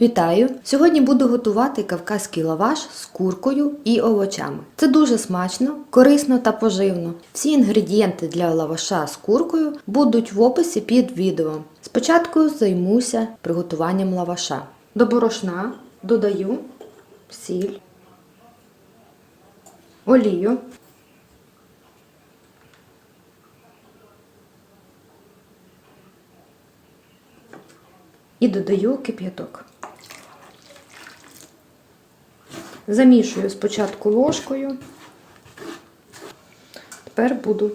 Вітаю! Сьогодні буду готувати кавказький лаваш з куркою і овочами. Це дуже смачно, корисно та поживно. Всі інгредієнти для лаваша з куркою будуть в описі під відео. Спочатку займуся приготуванням лаваша. До борошна додаю сіль, олію, і додаю кип'яток. Замішую спочатку ложкою, тепер буду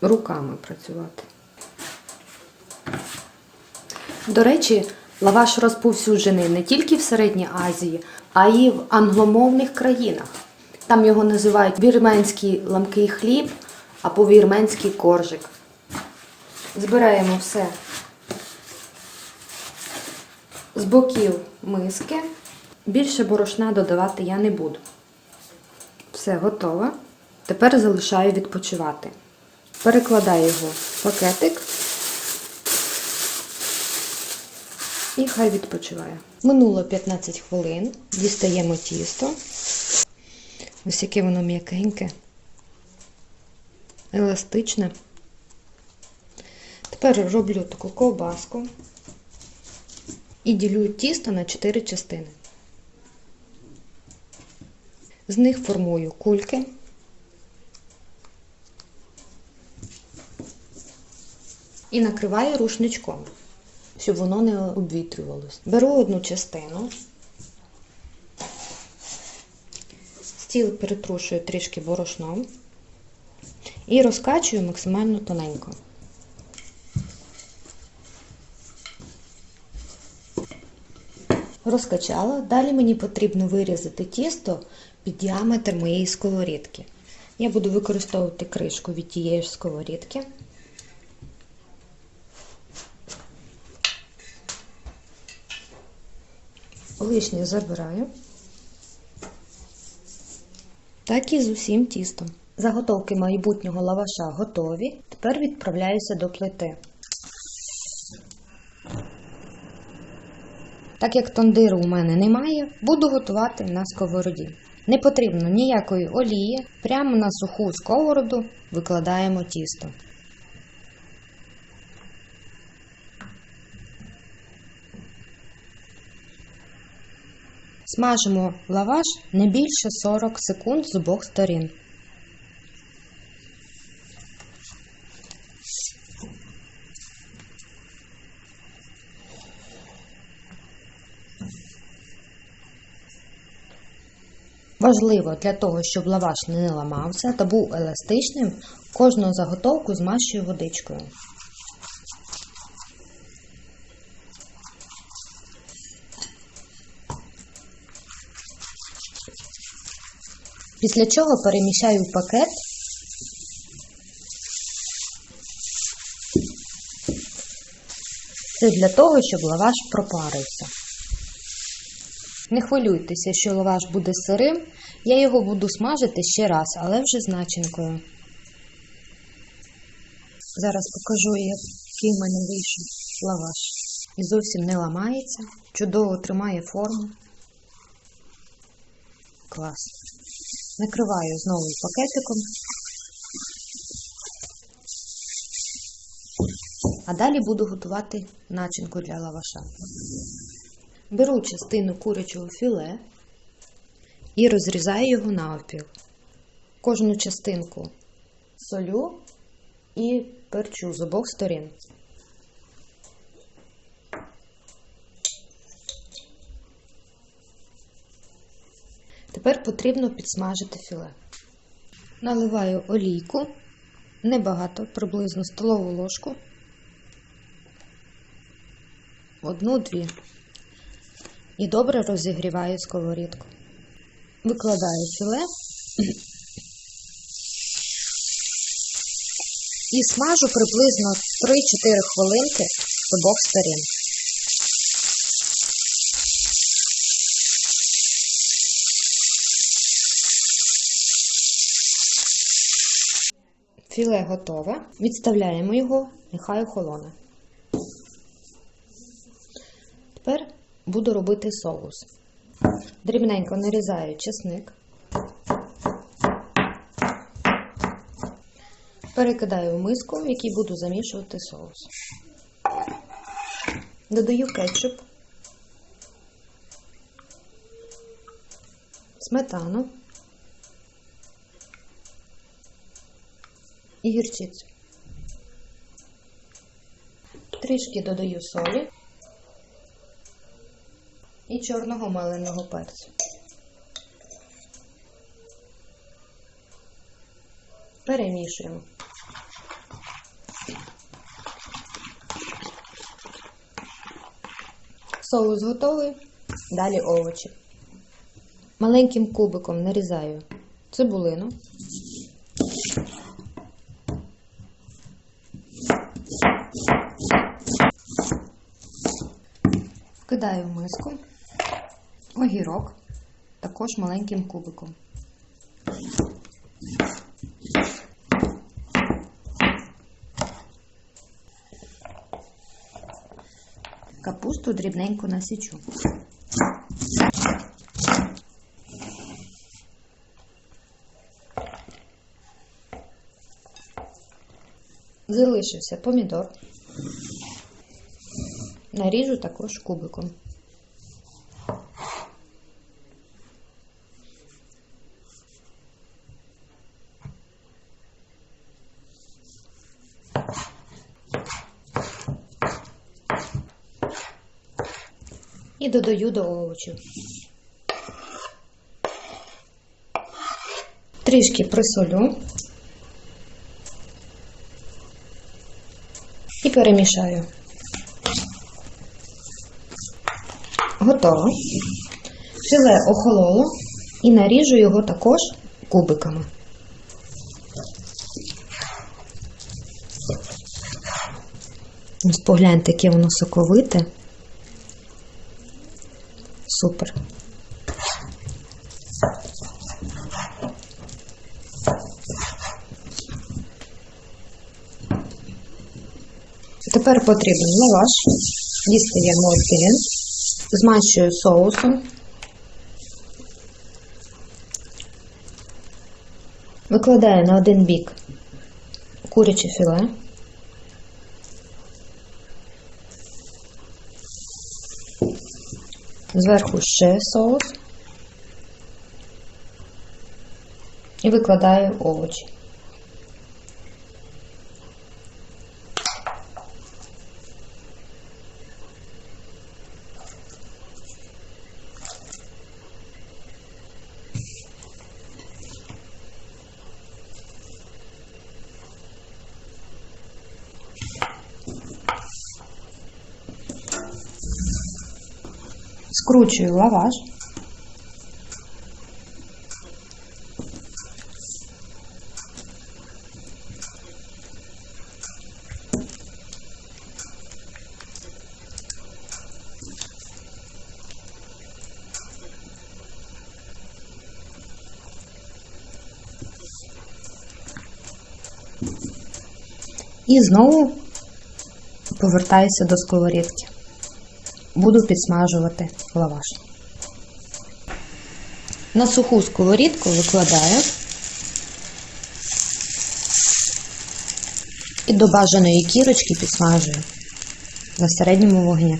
руками працювати. До речі, лаваш розповсюджений не тільки в Середній Азії, а й в англомовних країнах. Там його називають вірменський ламкий хліб або вірменський коржик. Збираємо все з боків миски. Більше борошна додавати я не буду. Все готово. Тепер залишаю відпочивати. Перекладаю його в пакетик і хай відпочиває. Минуло 15 хвилин. Дістаємо тісто. Ось яке воно м'якеньке, еластичне. Тепер роблю таку ковбаску і ділю тісто на 4 частини. З них формую кульки. І накриваю рушничком, щоб воно не обвітрювалося. Беру одну частину, стіл перетрушую трішки борошном і розкачую максимально тоненько. Розкачала. Далі мені потрібно вирізати тісто під діаметр моєї сковорідки. Я буду використовувати кришку від тієї ж сковорідки. Лишнє забираю. Так і з усім тістом. Заготовки майбутнього лаваша готові. Тепер відправляюся до плити. Так як тондиру у мене немає, буду готувати на сковороді. Не потрібно ніякої олії, прямо на суху сковороду викладаємо тісто. Смажимо лаваш не більше 40 секунд з обох сторін. Важливо для того, щоб лаваш не ламався та був еластичним, кожну заготовку змащую водичкою. Після чого переміщаю пакет Це для того, щоб лаваш пропарився. Не хвилюйтеся, що лаваш буде сирим, я його буду смажити ще раз, але вже з начинкою. Зараз покажу, який в мене вийшов лаваш. І зовсім не ламається, чудово тримає форму. Клас. Накриваю знову пакетиком. А далі буду готувати начинку для лаваша. Беру частину курячого філе і розрізаю його навпіл. Кожну частинку солю і перчу з обох сторін. Тепер потрібно підсмажити філе. Наливаю олійку, небагато, приблизно столову ложку, одну-дві. І добре розігріваю сковорідку. Викладаю філе і смажу приблизно 3-4 хвилинки з обох сторін. Філе готове. Відставляємо його, нехай охолоне. Тепер буду робити соус. Дрібненько нарізаю чесник. Перекидаю в миску, в якій буду замішувати соус. Додаю кетчуп, сметану і гірчицю. Трішки додаю солі і чорного меленого перцю. Перемішуємо. Соус готовий. Далі овочі. Маленьким кубиком нарізаю цибулину. Вкидаю в миску огірок, також маленьким кубиком. Капусту дрібненько насічу. Залишився помідор. Наріжу також кубиком. І додаю до овочів. Трішки присолю і перемішаю. Готово. Філе охололо і наріжу його також кубиками. Ось погляньте, яке воно соковите. Супер. Тепер потрібен лаваш. Дістаємо один. Змащую соусом. Викладаю на один бік куряче філе. Зверху ще соус і викладаю овочі. Скручую лаваш. І знову повертаюся до сковорідки. Буду підсмажувати лаваш. На суху сковорідку викладаю і до бажаної кірочки підсмажую на середньому вогні.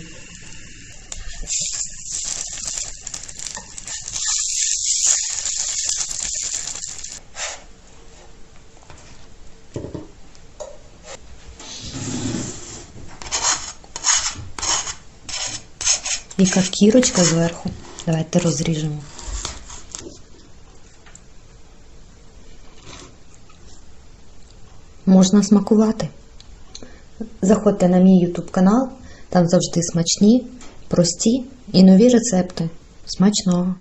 Яка кірочка зверху. Давайте розріжемо. Можна смакувати. Заходьте на мій YouTube канал, там завжди смачні, прості і нові рецепти. Смачного!